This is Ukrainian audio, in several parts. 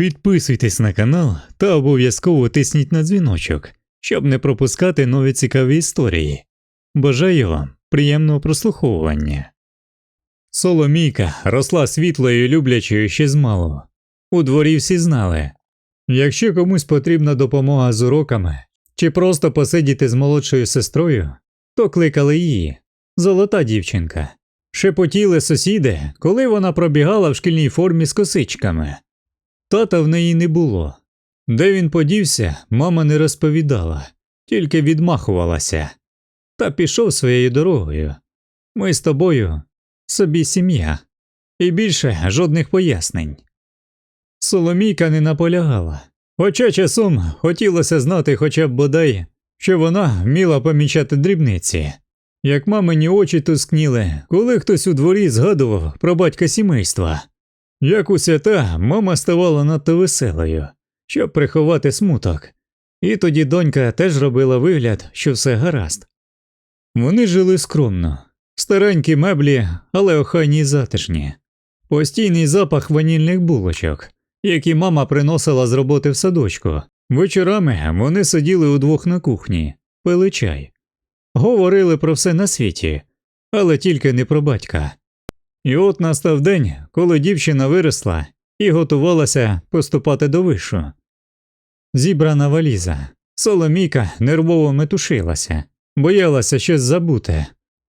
Підписуйтесь на канал та обов'язково тисніть на дзвіночок, щоб не пропускати нові цікаві історії. Бажаю вам приємного прослуховування. Соломійка росла світлою і люблячою ще змалу. У дворі всі знали якщо комусь потрібна допомога з уроками чи просто посидіти з молодшою сестрою, то кликали її золота дівчинка. Шепотіли сусіди, коли вона пробігала в шкільній формі з косичками. Тата в неї не було. Де він подівся, мама не розповідала, тільки відмахувалася. Та пішов своєю дорогою. Ми з тобою собі сім'я, і більше жодних пояснень. Соломійка не наполягала, хоча часом хотілося знати хоча б бодай, що вона вміла помічати дрібниці. Як мамині очі тускніли, коли хтось у дворі згадував про батька сімейства. Як у свята, мама ставала надто веселою, щоб приховати смуток, і тоді донька теж робила вигляд, що все гаразд. Вони жили скромно, старенькі меблі, але охайні й затишні, постійний запах ванільних булочок, які мама приносила з роботи в садочку. Вечорами вони сиділи удвох на кухні, пили чай, говорили про все на світі, але тільки не про батька. І от настав день, коли дівчина виросла і готувалася поступати до вишу. Зібрана валіза. Соломійка нервово метушилася, боялася щось забути.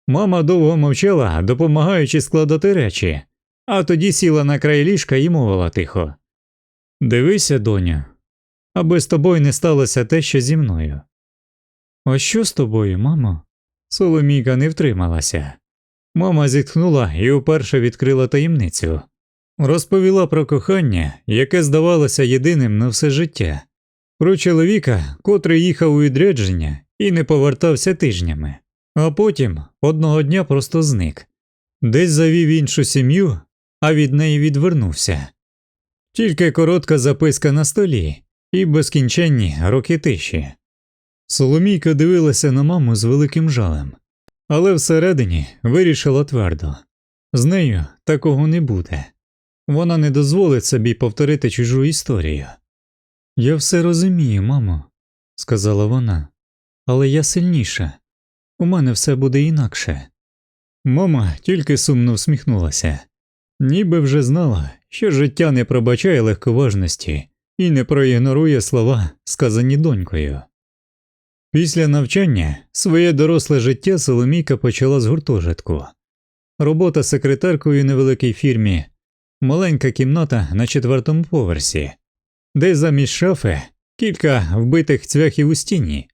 Мама довго мовчала, допомагаючи складати речі, а тоді сіла на край ліжка і мовила тихо Дивися, доню, аби з тобою не сталося те, що зі мною. А що з тобою, мамо? Соломійка не втрималася. Мама зітхнула і вперше відкрила таємницю. Розповіла про кохання, яке здавалося єдиним на все життя, про чоловіка, котрий їхав у відрядження і не повертався тижнями, а потім одного дня просто зник, десь завів іншу сім'ю, а від неї відвернувся. Тільки коротка записка на столі і безкінченні роки тиші. Соломійка дивилася на маму з великим жалем але всередині вирішила твердо з нею такого не буде. Вона не дозволить собі повторити чужу історію. Я все розумію, мамо, сказала вона, але я сильніша. У мене все буде інакше. Мама тільки сумно всміхнулася, ніби вже знала, що життя не пробачає легковажності і не проігнорує слова, сказані донькою. Після навчання своє доросле життя Соломійка почала з гуртожитку. Робота секретаркою у невеликій фірмі, маленька кімната на четвертому поверсі, де замість шафи кілька вбитих цвяхів у стіні.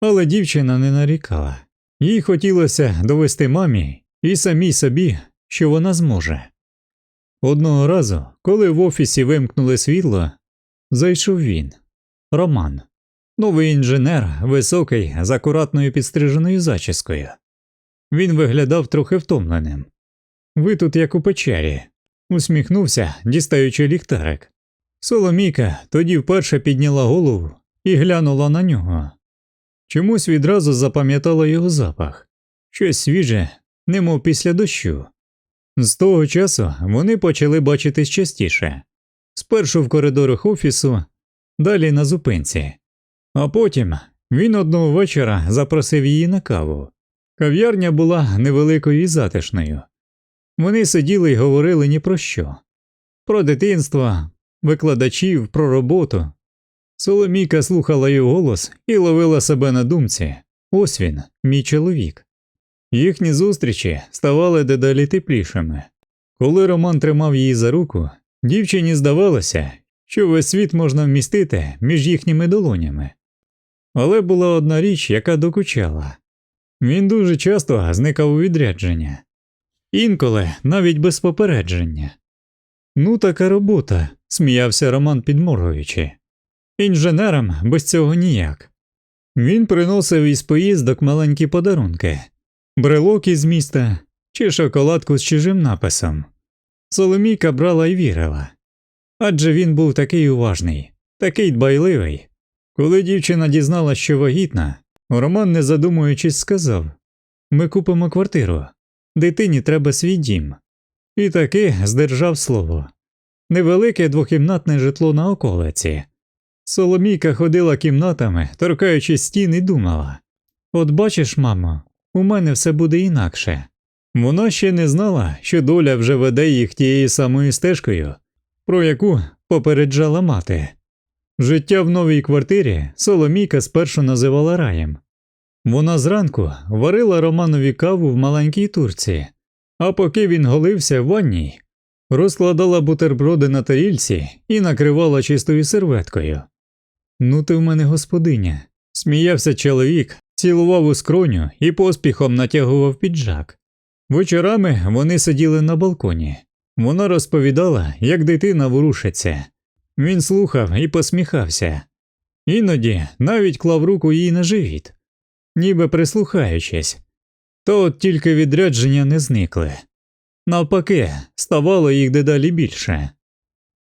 Але дівчина не нарікала, їй хотілося довести мамі і самій собі, що вона зможе. Одного разу, коли в офісі вимкнули світло, зайшов він Роман. Новий інженер, високий, з акуратною підстриженою зачіскою. Він виглядав трохи втомленим. Ви тут як у печері, усміхнувся, дістаючи ліхтарик. Соломійка тоді вперше підняла голову і глянула на нього. Чомусь відразу запам'ятала його запах щось свіже, немов після дощу. З того часу вони почали бачитись частіше спершу в коридорах офісу, далі на зупинці. А потім він одного вечора запросив її на каву. Кав'ярня була невеликою і затишною. Вони сиділи й говорили ні про що про дитинство, викладачів, про роботу. Соломійка слухала його голос і ловила себе на думці ось він, мій чоловік. Їхні зустрічі ставали дедалі теплішими. Коли Роман тримав її за руку, дівчині здавалося, що весь світ можна вмістити між їхніми долонями. Але була одна річ, яка докучала він дуже часто зникав у відрядження, інколи навіть без попередження. Ну, така робота, сміявся Роман підморгуючи. Інженерам без цього ніяк. Він приносив із поїздок маленькі подарунки, брелок із міста чи шоколадку з чужим написом. Соломійка брала і вірила. Адже він був такий уважний, такий дбайливий. Коли дівчина дізналася, що вагітна, Роман, не задумуючись, сказав Ми купимо квартиру, дитині треба свій дім. І таки здержав слово. невелике двокімнатне житло на околиці. Соломійка ходила кімнатами, торкаючи стін і думала От бачиш, мамо, у мене все буде інакше. Вона ще не знала, що доля вже веде їх тією самою стежкою, про яку попереджала мати. Життя в новій квартирі Соломійка спершу називала раєм. Вона зранку варила Романові каву в маленькій турці, а поки він голився в ванній, розкладала бутерброди на тарільці і накривала чистою серветкою. Ну ти в мене господиня, сміявся чоловік, цілував у скроню і поспіхом натягував піджак. Вечорами вони сиділи на балконі. Вона розповідала, як дитина ворушиться. Він слухав і посміхався. Іноді навіть клав руку їй на живіт, ніби прислухаючись, то от тільки відрядження не зникли. Навпаки, ставало їх дедалі більше.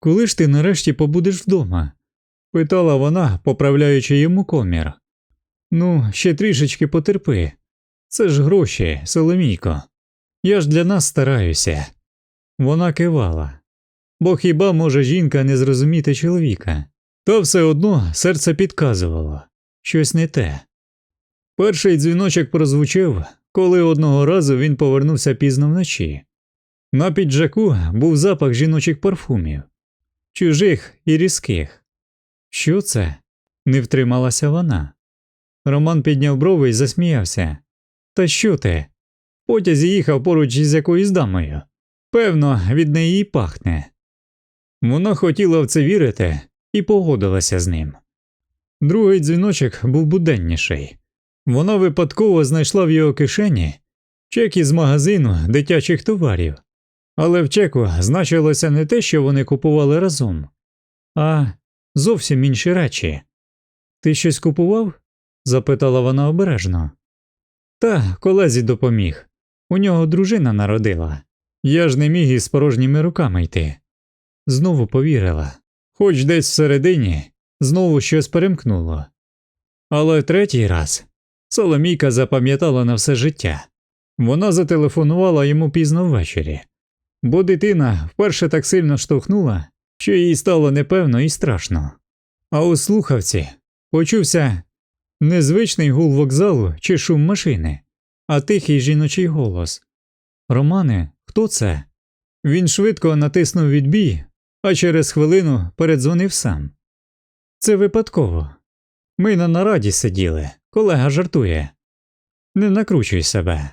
Коли ж ти нарешті побудеш вдома? питала вона, поправляючи йому комір. Ну, ще трішечки потерпи. Це ж гроші, Соломійко. Я ж для нас стараюся. Вона кивала. Бо хіба може жінка не зрозуміти чоловіка? Та все одно серце підказувало щось не те. Перший дзвіночок прозвучав, коли одного разу він повернувся пізно вночі. На піджаку був запах жіночих парфумів, чужих і різких. Що це? не втрималася вона. Роман підняв брови і засміявся. Та що ти? Потязь їхав поруч із якоюсь дамою. Певно, від неї пахне. Вона хотіла в це вірити і погодилася з ним. Другий дзвіночок був буденніший. Вона випадково знайшла в його кишені чек із магазину дитячих товарів, але в чеку значилося не те, що вони купували разом, а зовсім інші речі. Ти щось купував? запитала вона обережно. Та колезі допоміг. У нього дружина народила. Я ж не міг із порожніми руками йти. Знову повірила, хоч десь всередині знову щось перемкнуло. Але третій раз Соломійка запам'ятала на все життя. Вона зателефонувала йому пізно ввечері, бо дитина вперше так сильно штовхнула, що їй стало непевно і страшно. А у слухавці почувся незвичний гул вокзалу чи шум машини, а тихий жіночий голос. Романе, хто це? Він швидко натиснув відбій, а через хвилину передзвонив сам. Це випадково. Ми на нараді сиділи, колега жартує. Не накручуй себе.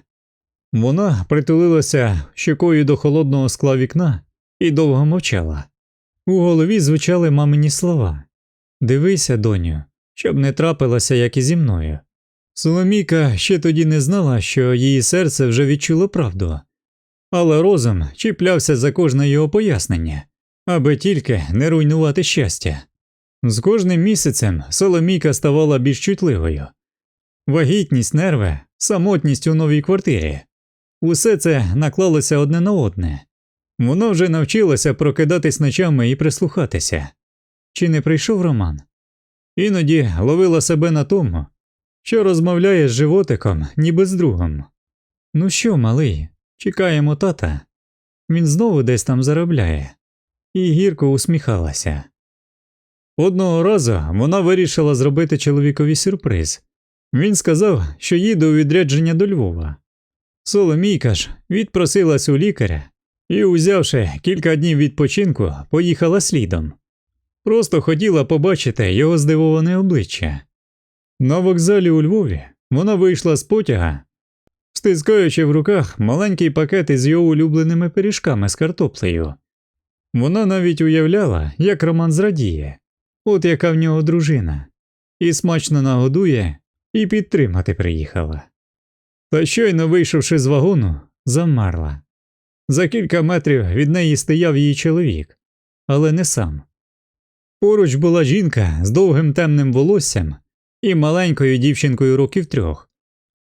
Вона притулилася щокою до холодного скла вікна і довго мовчала. У голові звучали мамині слова Дивися, доню, щоб не трапилося, як і зі мною. Соломійка ще тоді не знала, що її серце вже відчуло правду, але розум чіплявся за кожне його пояснення, аби тільки не руйнувати щастя. З кожним місяцем Соломійка ставала більш чутливою. Вагітність, нерви, самотність у новій квартирі усе це наклалося одне на одне. Воно вже навчилося прокидатись ночами і прислухатися. Чи не прийшов Роман? Іноді ловила себе на тому, що розмовляє з животиком, ніби з другом. Ну що, малий, чекаємо тата. Він знову десь там заробляє, і гірко усміхалася. Одного разу вона вирішила зробити чоловікові сюрприз. Він сказав, що їде у відрядження до Львова. Соломійка ж відпросилась у лікаря і, узявши кілька днів відпочинку, поїхала слідом. Просто хотіла побачити його здивоване обличчя. На вокзалі у Львові вона вийшла з потяга, стискаючи в руках маленький пакет із його улюбленими пиріжками з картоплею. Вона навіть уявляла, як Роман зрадіє, от яка в нього дружина, і смачно нагодує, і підтримати приїхала. Та щойно вийшовши з вагону, замарла. За кілька метрів від неї стояв її чоловік, але не сам. Поруч була жінка з довгим темним волоссям і маленькою дівчинкою років трьох,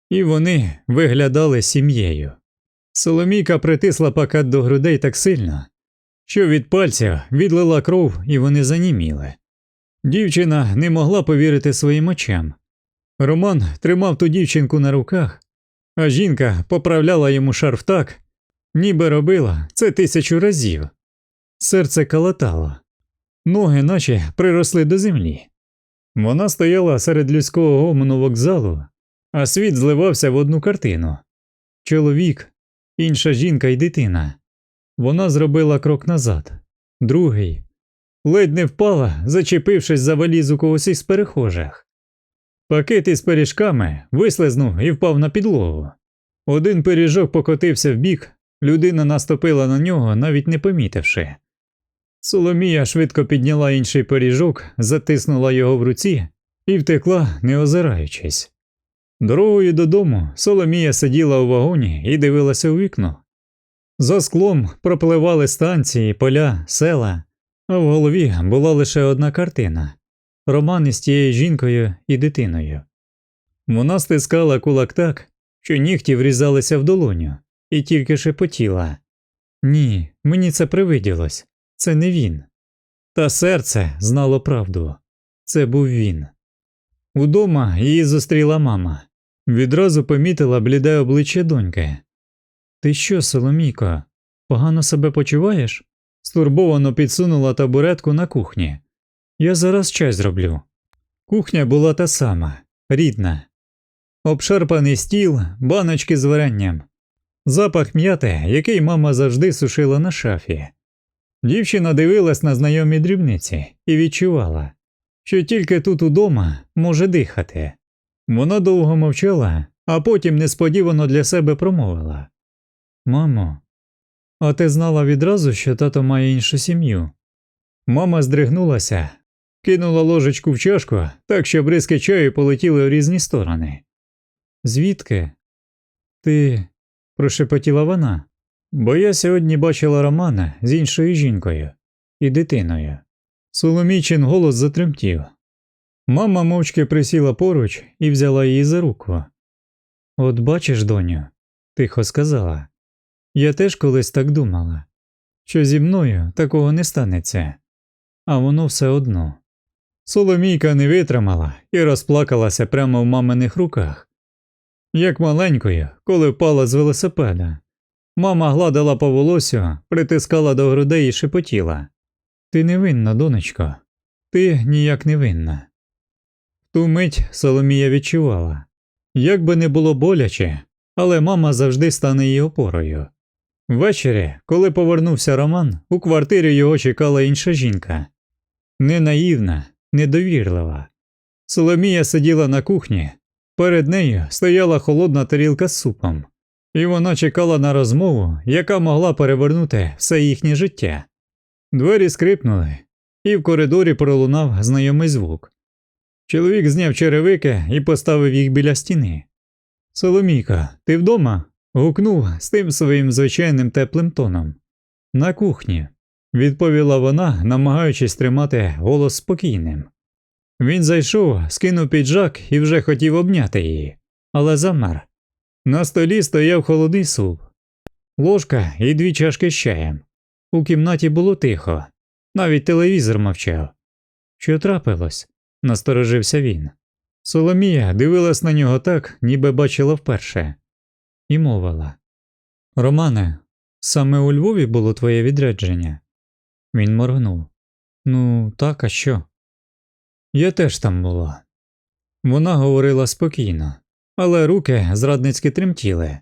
і вони виглядали сім'єю. Соломійка притисла пакет до грудей так сильно, що від пальців відлила кров і вони заніміли. Дівчина не могла повірити своїм очам. Роман тримав ту дівчинку на руках, а жінка поправляла йому шарф так, ніби робила це тисячу разів. Серце калатало, ноги наче приросли до землі. Вона стояла серед людського гомону вокзалу, а світ зливався в одну картину чоловік, інша жінка і дитина. Вона зробила крок назад, другий, ледь не впала, зачепившись за валізу когось із перехожих. Пакет із пиріжками вислизнув і впав на підлогу. Один пиріжок покотився вбік, людина наступила на нього, навіть не помітивши. Соломія швидко підняла інший пиріжок, затиснула його в руці і втекла, не озираючись. Дорогою додому Соломія сиділа у вагоні і дивилася у вікно. За склом пропливали станції, поля, села, а в голові була лише одна картина роман із тією жінкою і дитиною. Вона стискала кулак так, що нігті врізалися в долоню, і тільки шепотіла Ні, мені це привиділось, це не він. Та серце знало правду це був він. Удома її зустріла мама. Відразу помітила бліде обличчя доньки. Ти що, Соломійко, погано себе почуваєш? Стурбовано підсунула табуретку на кухні. Я зараз чай зроблю. Кухня була та сама, рідна. Обшарпаний стіл, баночки з варенням, запах м'яти, який мама завжди сушила на шафі. Дівчина дивилась на знайомі дрібниці і відчувала, що тільки тут удома може дихати. Вона довго мовчала, а потім несподівано для себе промовила Мамо, а ти знала відразу, що тато має іншу сім'ю? Мама здригнулася, кинула ложечку в чашку, так що бризки чаю полетіли в різні сторони. Звідки? Ти. прошепотіла вона. Бо я сьогодні бачила Романа з іншою жінкою і дитиною. Соломійчин голос затремтів. Мама мовчки присіла поруч і взяла її за руку. От бачиш, доню, тихо сказала. Я теж колись так думала, що зі мною такого не станеться, а воно все одно. Соломійка не витримала і розплакалася прямо в маминих руках, як маленькою, коли впала з велосипеда. Мама гладила по волосю, притискала до грудей і шепотіла Ти не винна, донечко, ти ніяк не винна. Ту мить Соломія відчувала як би не було боляче, але мама завжди стане її опорою. Ввечері, коли повернувся Роман, у квартирі його чекала інша жінка не наївна, недовірлива. Соломія сиділа на кухні, перед нею стояла холодна тарілка з супом, і вона чекала на розмову, яка могла перевернути все їхнє життя. Двері скрипнули, і в коридорі пролунав знайомий звук. Чоловік зняв черевики і поставив їх біля стіни. Соломійка, ти вдома? Гукнув з тим своїм звичайним теплим тоном. На кухні, відповіла вона, намагаючись тримати голос спокійним. Він зайшов, скинув піджак і вже хотів обняти її, але замер. На столі стояв холодний суп, ложка і дві чашки з чаєм. У кімнаті було тихо, навіть телевізор мовчав. Що трапилось? насторожився він. Соломія дивилась на нього так, ніби бачила вперше, і мовила Романе, саме у Львові було твоє відрядження. Він моргнув. Ну, так, а що? Я теж там була. Вона говорила спокійно, але руки зрадницьки тремтіли.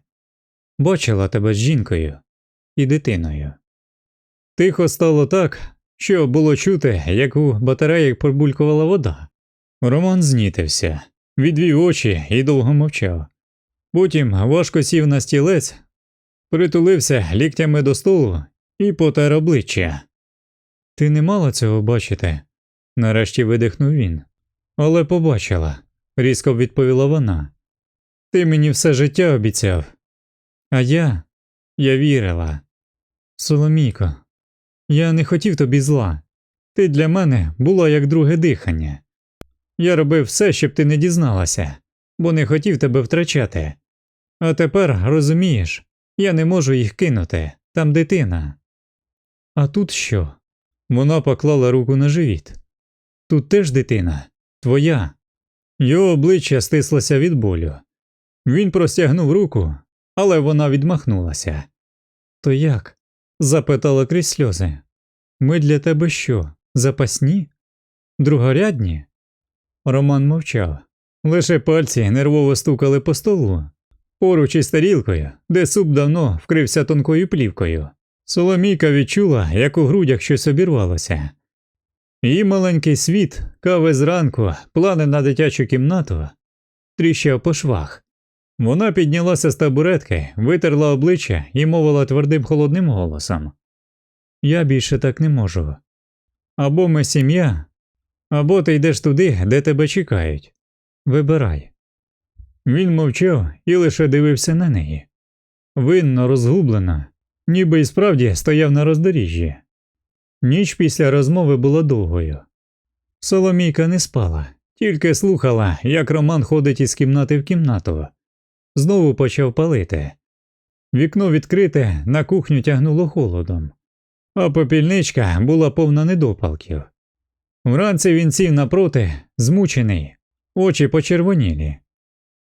Бачила тебе з жінкою і дитиною. Тихо стало так, що було чути, як у батареях пробулькувала вода. Роман знітився, відвів очі і довго мовчав. Потім важко сів на стілець, притулився ліктями до столу і потер обличчя. Ти не мала цього бачити, нарешті видихнув він. Але побачила, різко відповіла вона. Ти мені все життя обіцяв. А я, я вірила. Соломійко, я не хотів тобі зла. Ти для мене була як друге дихання. Я робив все, щоб ти не дізналася, бо не хотів тебе втрачати. А тепер, розумієш, я не можу їх кинути, там дитина. А тут що? Вона поклала руку на живіт. Тут теж дитина, твоя. Його обличчя стислося від болю. Він простягнув руку, але вона відмахнулася. То як? запитала крізь сльози. Ми для тебе що? Запасні? Другорядні? Роман мовчав. Лише пальці нервово стукали по столу, поруч із тарілкою, де суп давно вкрився тонкою плівкою. Соломійка відчула, як у грудях щось обірвалося. Її маленький світ, кави зранку, плани на дитячу кімнату, тріщав по швах. Вона піднялася з табуретки, витерла обличчя і мовила твердим холодним голосом. Я більше так не можу. Або ми сім'я, або ти йдеш туди, де тебе чекають. Вибирай. Він мовчав і лише дивився на неї. Винно, розгублено, ніби й справді стояв на роздоріжжі. Ніч після розмови була довгою. Соломійка не спала, тільки слухала, як Роман ходить із кімнати в кімнату. Знову почав палити. Вікно відкрите, на кухню тягнуло холодом, а попільничка була повна недопалків. Вранці він сів напроти, змучений, очі почервонілі.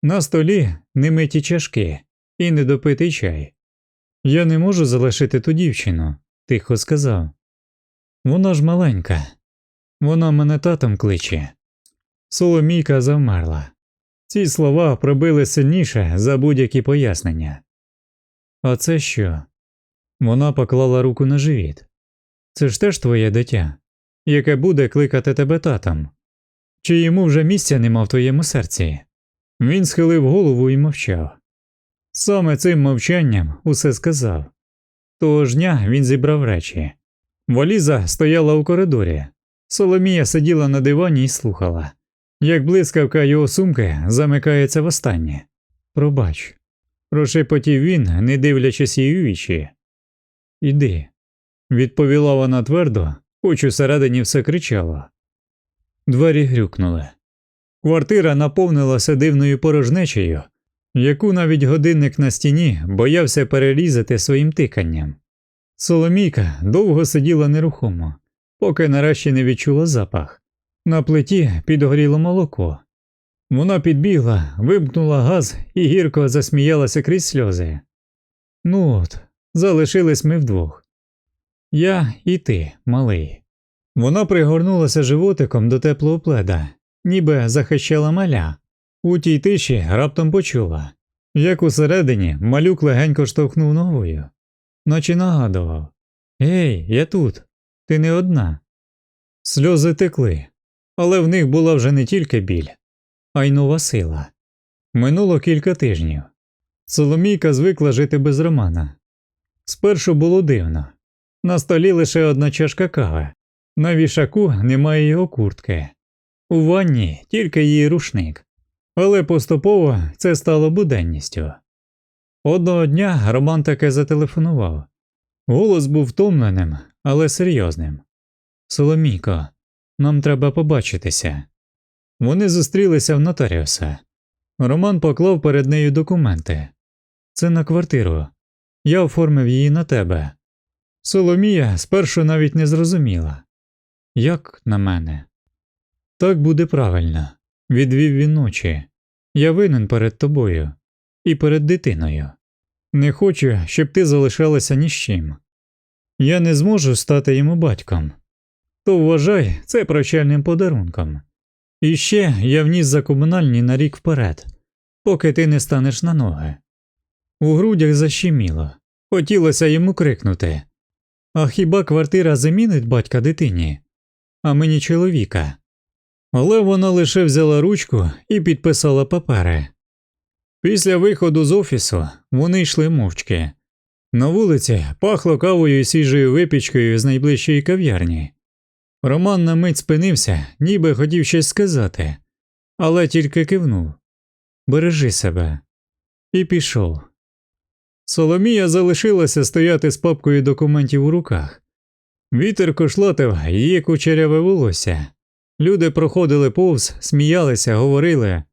На столі немиті чашки і недопитий чай. Я не можу залишити ту дівчину, тихо сказав. Вона ж маленька, вона мене татом кличе. Соломійка завмерла. Ці слова пробили сильніше за будь-які пояснення. А це що? Вона поклала руку на живіт. Це ж теж твоє дитя, яке буде кликати тебе татом. Чи йому вже місця нема в твоєму серці? Він схилив голову і мовчав. Саме цим мовчанням усе сказав. Того ж дня він зібрав речі. Валіза стояла у коридорі. Соломія сиділа на дивані і слухала, як блискавка його сумки замикається востаннє. Пробач, прошепотів він, не дивлячись у вічі. Іди, відповіла вона твердо, хоч усередині все кричало. Двері грюкнули. Квартира наповнилася дивною порожнечею, яку навіть годинник на стіні боявся перерізати своїм тиканням. Соломійка довго сиділа нерухомо, поки нарешті не відчула запах. На плиті підгоріло молоко. Вона підбігла, вимкнула газ і гірко засміялася крізь сльози. Ну от, залишились ми вдвох. Я і ти, малий. Вона пригорнулася животиком до теплого пледа, ніби захищала маля. У тій тиші раптом почула, як усередині малюк легенько штовхнув ногою, наче нагадував Гей, я тут, ти не одна. Сльози текли, але в них була вже не тільки біль, а й нова сила. Минуло кілька тижнів. Соломійка звикла жити без Романа. Спершу було дивно. На столі лише одна чашка кави, на вішаку немає його куртки, у ванні тільки її рушник. Але поступово це стало буденністю. Одного дня Роман таки зателефонував. Голос був втомленим, але серйозним. Соломійко, нам треба побачитися. Вони зустрілися в нотаріуса. Роман поклав перед нею документи. Це на квартиру. Я оформив її на тебе. Соломія спершу навіть не зрозуміла. Як на мене? Так буде правильно, відвів він очі. Я винен перед тобою і перед дитиною. Не хочу, щоб ти залишалася ні з чим. Я не зможу стати йому батьком. То вважай це прощальним подарунком. І ще я вніс за комунальні на рік вперед, поки ти не станеш на ноги. У грудях защеміло, хотілося йому крикнути А хіба квартира замінить батька дитині, а мені чоловіка? Але вона лише взяла ручку і підписала папери. Після виходу з офісу вони йшли мовчки. На вулиці пахло кавою і свіжою випічкою з найближчої кав'ярні. Роман на мить спинився, ніби хотів щось сказати, але тільки кивнув Бережи себе. І пішов. Соломія залишилася стояти з папкою документів у руках. Вітер кошлатив її кучеряве волосся. Люди проходили повз, сміялися, говорили,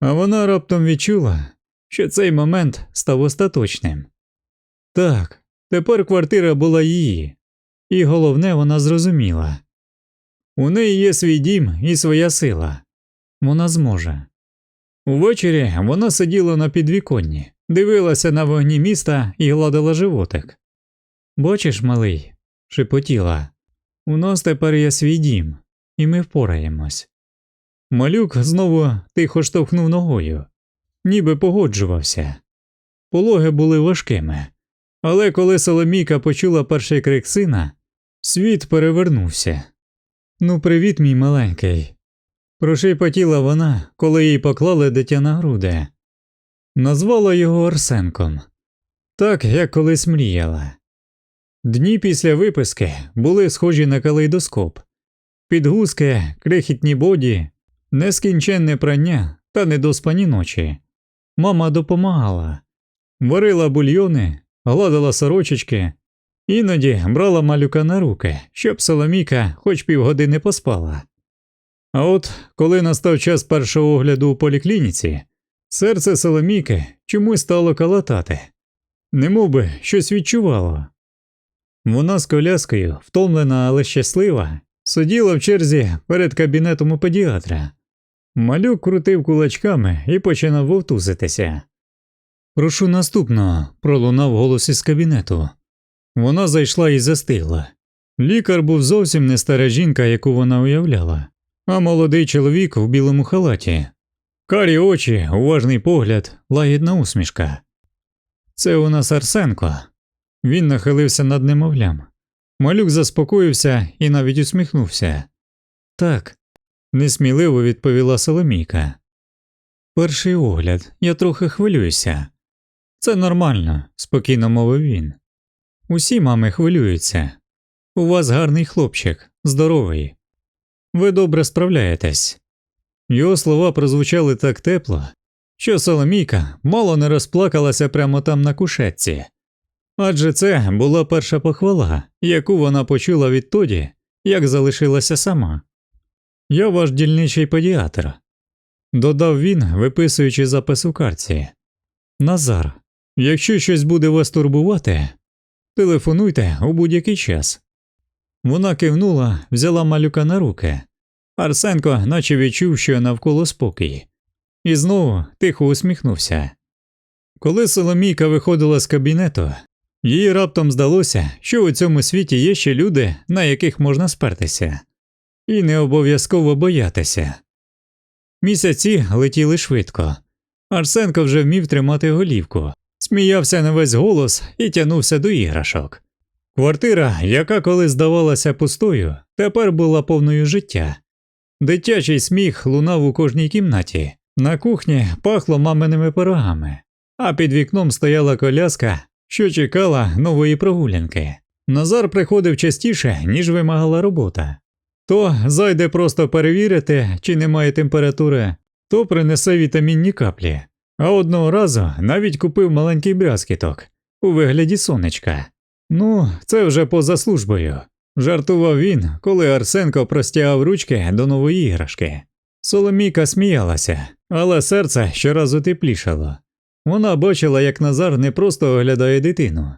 а вона раптом відчула, що цей момент став остаточним. Так, тепер квартира була її, і головне, вона зрозуміла у неї є свій дім і своя сила, вона зможе. Увечері вона сиділа на підвіконні, дивилася на вогні міста і гладила животик. Бачиш, малий, шепотіла, У нас тепер є свій дім, і ми впораємось. Малюк знову тихо штовхнув ногою, ніби погоджувався. Пологи були важкими, але коли Соломійка почула перший крик сина, світ перевернувся. Ну, привіт, мій маленький. Прошепотіла вона, коли їй поклали дитя на груди. Назвала його Арсенком, так як колись мріяла. Дні після виписки були схожі на калейдоскоп, підгузки, крихітні боді, нескінченне прання та недоспані ночі. Мама допомагала, варила бульйони, гладила сорочечки, іноді брала малюка на руки, щоб Соломіка хоч півгодини поспала. А от коли настав час першого огляду у поліклініці, серце Соломійки чомусь стало калатати, немов би щось відчувало. Вона з коляскою, втомлена, але щаслива, сиділа в черзі перед кабінетом у педіатра. Малюк крутив кулачками і починав вовтузитися. Прошу наступного, пролунав голос із кабінету. Вона зайшла і застигла. Лікар був зовсім не стара жінка, яку вона уявляла, а молодий чоловік у білому халаті. Карі очі, уважний погляд, лагідна усмішка. Це у нас Арсенко. Він нахилився над немовлям. Малюк заспокоївся і навіть усміхнувся. Так, несміливо відповіла Соломійка. Перший огляд, я трохи хвилююся. Це нормально, спокійно мовив він. Усі мами хвилюються. У вас гарний хлопчик, здоровий. Ви добре справляєтесь. Його слова прозвучали так тепло, що Соломійка мало не розплакалася прямо там на кушетці. Адже це була перша похвала, яку вона почула відтоді, як залишилася сама. Я ваш дільничий педіатр, додав він, виписуючи запис у карці. Назар, якщо щось буде вас турбувати, телефонуйте у будь-який час. Вона кивнула, взяла малюка на руки. Арсенко наче відчув, що навколо спокій, і знову тихо усміхнувся. Коли Соломійка виходила з кабінету, їй раптом здалося, що у цьому світі є ще люди, на яких можна спертися, і не обов'язково боятися. Місяці летіли швидко. Арсенко вже вмів тримати голівку, сміявся на весь голос і тягнувся до іграшок. Квартира, яка колись здавалася пустою, тепер була повною життя. Дитячий сміх лунав у кожній кімнаті, на кухні пахло маминими пирогами, а під вікном стояла коляска, що чекала нової прогулянки. Назар приходив частіше, ніж вимагала робота. То зайде просто перевірити, чи немає температури, то принесе вітамінні каплі, а одного разу навіть купив маленький брязкіток у вигляді сонечка. Ну, це вже поза службою. Жартував він, коли Арсенко простягав ручки до нової іграшки. Соломійка сміялася, але серце щоразу теплішало. Вона бачила, як Назар не просто оглядає дитину,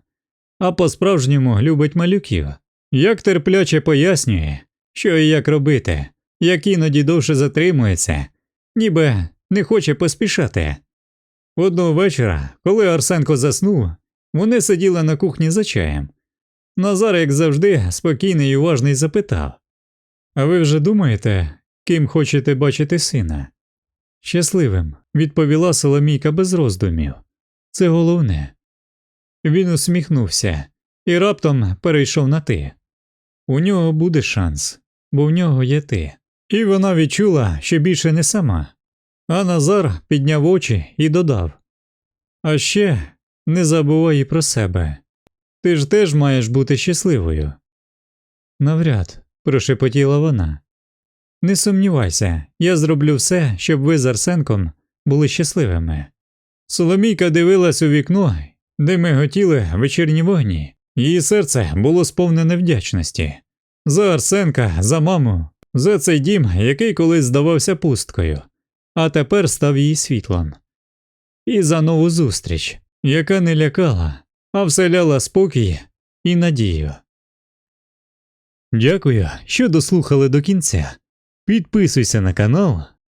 а по-справжньому любить малюків, як терпляче пояснює, що і як робити, як іноді довше затримується, ніби не хоче поспішати. Одного вечора, коли Арсенко заснув, вони сиділи на кухні за чаєм. Назар, як завжди, спокійний і уважний запитав А ви вже думаєте, ким хочете бачити сина? Щасливим, відповіла Соломійка без роздумів. Це головне. Він усміхнувся і раптом перейшов на ти. У нього буде шанс, бо в нього є ти. І вона відчула, що більше не сама. А Назар підняв очі і додав А ще не забувай і про себе. Ти ж теж маєш бути щасливою. Навряд, прошепотіла вона. Не сумнівайся, я зроблю все, щоб ви з Арсенком були щасливими. Соломійка дивилась у вікно, де миготіли вечірні вогні, її серце було сповнене вдячності. За Арсенка, за маму, за цей дім, який колись здавався пусткою, а тепер став її світлом. І за нову зустріч, яка не лякала, а вселяла спокій і надію. Дякую, що дослухали до кінця. Підписуйся на канал